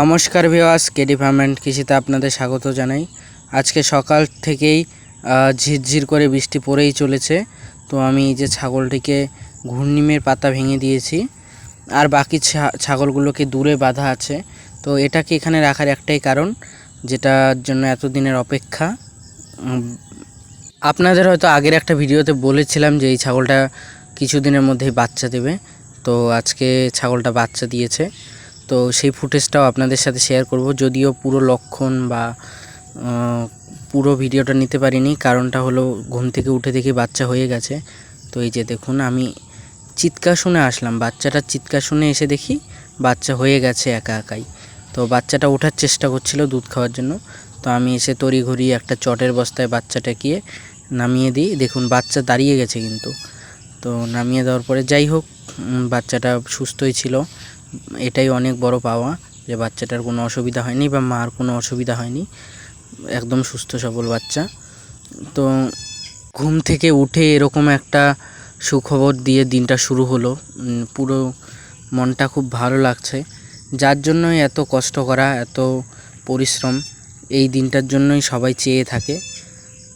নমস্কার ভিওয়াস KD farm and কৃষিতে আপনাদের স্বাগত জানাই। আজকে সকাল থেকেই ঝিরঝির করে বৃষ্টি পড়েই চলেছে। তো আমি যে ছাগলটিকে ঘূর্ণিমের পাতা ভেঙে দিয়েছি, আর বাকি ছাগলগুলোকে দূরে বাঁধা আছে। তো এটাকে এখানে রাখার একটাই কারণ, যেটার জন্য এতদিনের অপেক্ষা। আপনাদের হয়তো আগের একটা ভিডিওতে বলেছিলাম যে এই ছাগলটা কিছুদিনের মধ্যেই বাচ্চা দেবে। তো আজকে ছাগলটা বাচ্চা দিয়েছে। তো সেই ফুটেজটাও আপনাদের সাথে শেয়ার করব। যদিও পুরো লক্ষণ বা পুরো ভিডিওটা নিতে পারিনি, কারণটা হলো ঘুম থেকে উঠে দেখি বাচ্চা হয়ে গেছে। তো এই যে দেখুন, আমি চিৎকার শুনে আসলাম। বাচ্চাটার চিৎকার শুনে এসে দেখি বাচ্চা হয়ে গেছে একা একাই। তো বাচ্চাটা ওঠার চেষ্টা করছিল দুধ খাওয়ার জন্য। তো আমি এসে তড়িঘড়ি একটা চটের বস্তায় বাচ্চাটা গিয়ে নামিয়ে দিই। দেখুন, বাচ্চা দাঁড়িয়ে গেছে কিন্তু। তো নামিয়ে দেওয়ার পরে যাই হোক বাচ্চাটা সুস্থই ছিল। এটাই অনেক বড় পাওয়া যে বাচ্চাটার কোনো অসুবিধা হয়নি বা মার কোনো অসুবিধা হয়নি। একদম সুস্থ, সবল বাচ্চা। তো ঘুম থেকে উঠে এরকম একটা সুখবর দিয়ে দিনটা শুরু হলো। পুরো মনটা খুব ভালো লাগছে। যার জন্যই এত কষ্ট করা, এত পরিশ্রম, এই দিনটার জন্যই সবাই চেয়ে থাকে।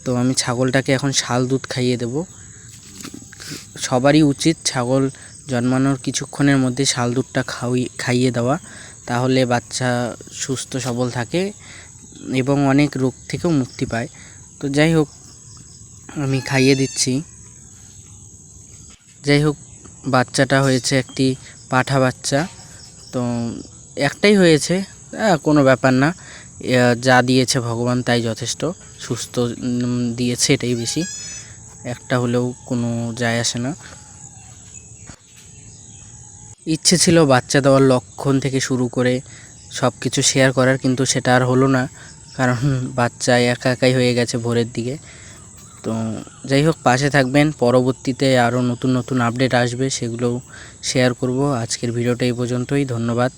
তো আমি ছাগলটাকে এখন শাল দুধ খাইয়ে দেব। সবারই উচিত ছাগল জন্মানোর কিছুক্ষণের মধ্যে শাল দুধটা খাওয়ি, খাইয়ে দেওয়া, তাহলে বাচ্চা সুস্থ, সবল থাকে এবং অনেক রোগ থেকেও মুক্তি পায়। তো যাই হোক, আমি খাইয়ে দিচ্ছি। যাই হোক, বাচ্চাটা হয়েছে একটি পাঠা বাচ্চা। তো একটাই হয়েছে কোনো ব্যাপার না। যা দিয়েছে ভগবান তাই যথেষ্ট। সুস্থ দিয়েছে এটাই বেশি। একটা হলেও কোনো যায় আসে না। ইচ্ছে ছিল বাচ্চা দেওয়ার লক্ষণ থেকে শুরু করে সব কিছু শেয়ার করার, কিন্তু সেটা আর হলো না। কারণ বাচ্চা একা একাই হয়ে গেছে ভোরের দিকে। তো যাই হোক, পাশে থাকবেন। পরবর্তীতে আরও নতুন নতুন আপডেট আসবে, সেগুলোও শেয়ার করব। আজকের ভিডিওটা এই পর্যন্তই। ধন্যবাদ।